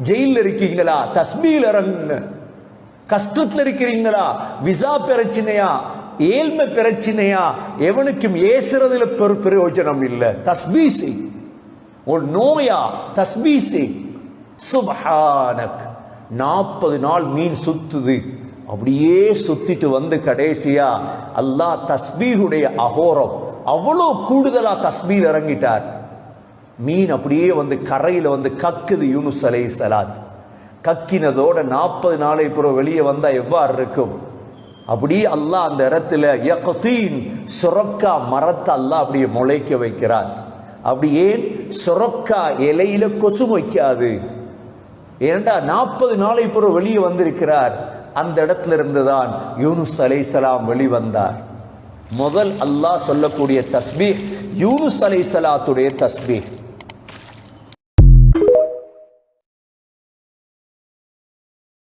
ஜெயிலில் இருக்கீங்களா? தஸ்பீல் இறங்குங்க. கஷ்டத்தில் இருக்கிறீங்களா? விசா பிரச்சனையா? ஏழ்மை பிரச்சனையா? எவனுக்கும் ஏசுறதுல பெரு பிரயோஜனம் இல்லை. தஸ்பீசி ஒரு நோயா தஸ்பீசி சுபஹானக். நாற்பது நாள் மீன் சுத்துது. அப்படியே சுத்திட்டு வந்து கடைசியா அல்லாஹ் தஸ்பீஹுடைய அகோரம். அவ்வளோ கூடுதலா தஸ்பீல் இறங்கிட்டார். மீன் அப்படியே வந்து கரையில் வந்து கக்குது யூனுஸ் அலை சலாத் கக்கினதோட நாற்பது நாளை பிறகு வெளியே வந்தால் எவ்வாறு இருக்கும்? அப்படியே அல்லாஹ் அந்த இடத்துல யக்தீன் சுரக்கா மரத்தை அல்லாஹ் அப்படியே முளைக்க வைக்கிறார் அப்படி ஏன்? சுரக்கா இலையில கொசு வைக்காது ஏண்டா நாற்பது நாளை பிறகு வெளியே வந்திருக்கிறார்? அந்த இடத்துல இருந்துதான் யூனுஸ் அலைசலாம் வெளிவந்தார். முதல் அல்லாஹ் சொல்லக்கூடிய தஸ்பீஹ் யூனுஸ் அலைசலாத்துடைய தஸ்பீஹ்.